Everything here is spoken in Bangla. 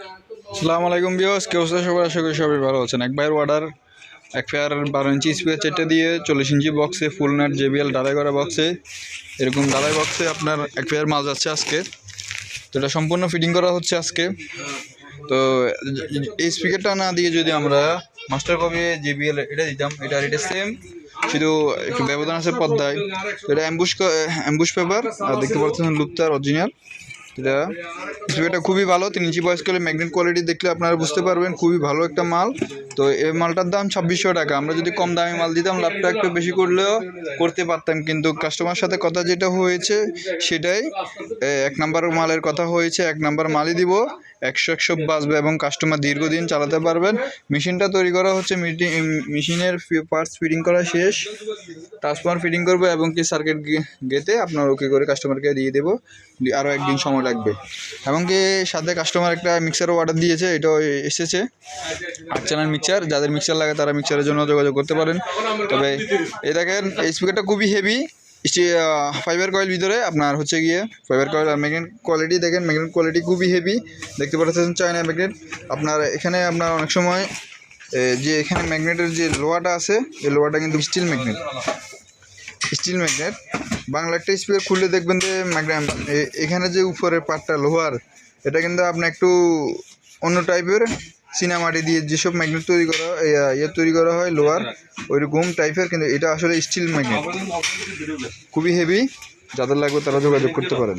আসসালামু আলাইকুম বিয়স কেউ সবাই আশা করি সবাই ভালো আছেন। এক বাইর অর্ডার এক পেয়ার বারো ইঞ্চি স্পিয়ার চেটে দিয়ে চল্লিশ ইঞ্চি বক্সে ফুল নাট জেবিএল ডালাই করা বক্সে এরকম ডালাই বক্সে আপনার এক পেয়ার মাছ যাচ্ছে আজকে। তো এটা সম্পূর্ণ ফিটিং করা হচ্ছে আজকে। তো এই স্পিকারটা না দিয়ে যদি আমরা মাস্টার কপি জেবিএল এটা দিতাম, এটা এটা সেম শুধু একটু ব্যবধান আছে পদ্মায়। এটা অ্যাম্বুশ অ্যাম্বুশ পেপার আর দেখতে পাচ্ছেন লুপ্তার অরিজিনাল স্পিকারটা খুবই ভালো, তিন ইঞ্চি বয়স করলে ম্যাগনেট কোয়ালিটি দেখলে আপনারা বুঝতে পারবেন, খুবই ভালো একটা মাল। তো এই মালটার দাম ছাব্বিশশো টাকা। আমরা যদি কম দামে মাল দিতাম, লাভটা একটু বেশি করলেও করতে পারতাম। কিন্তু কাস্টমার সাথে কথা যেটা হয়েছে, সেটাই। এক নাম্বার মালের কথা হয়েছে, এক নাম্বার মালই দিব। একশো একশো বাঁচবে এবং কাস্টমার দীর্ঘদিন চালাতে পারবেন। মেশিনটা তৈরি করা হচ্ছে মেশিনের পার্টস ফিটিং করা শেষ। ট্রান্সফর্মার ফিটিং করব এবং কি সার্কিট গেতে আপনার ওকে করে কাস্টমারকে দিয়ে দেবো। আরও একদিন সময় লাগবে। এবং কি সাথে কাস্টমার একটা মিক্সারও অর্ডার দিয়েছে, এটাও এ- এসেছে আট মিক্সার যাদের মিক্সার লাগে তারা মিক্সারের জন্য যোগাযোগ করতে পারেন। তবে এই দেখেন, এই স্পিকারটা খুবই হেভি ফাইবার কয়েল ভিতরে আপনার হচ্ছে গিয়ে ফাইবার কয়েল আর ম্যাগনেট কোয়ালিটি দেখেন ম্যাগনেট কোয়ালিটি খুবই হেভি দেখতে পাচ্ছেন চায়না ম্যাগনেট আপনার এখানে আপনার অনেক সময় যে এখানে ম্যাগনেটের যে লোহাটা আছে, এই লোহাটা কিন্তু steel magnet steel magnet Bangla একটা স্পিকার খুললে দেখবেন যে ম্যাগনেট এখানে যে উপরের পার্টটা লোহার, এটা কিন্তু আপনি একটু অন্য টাইপের সিনামাটি দিয়ে যেসব ম্যাগনেট তৈরি করা ইয়ে তৈরি করা হয় লোহার ওইরকম টাইপের কিন্তু এটা আসলে স্টিল ম্যাগনেট খুবই হেভি যাদের লাগবে তারা যোগাযোগ করতে পারেন।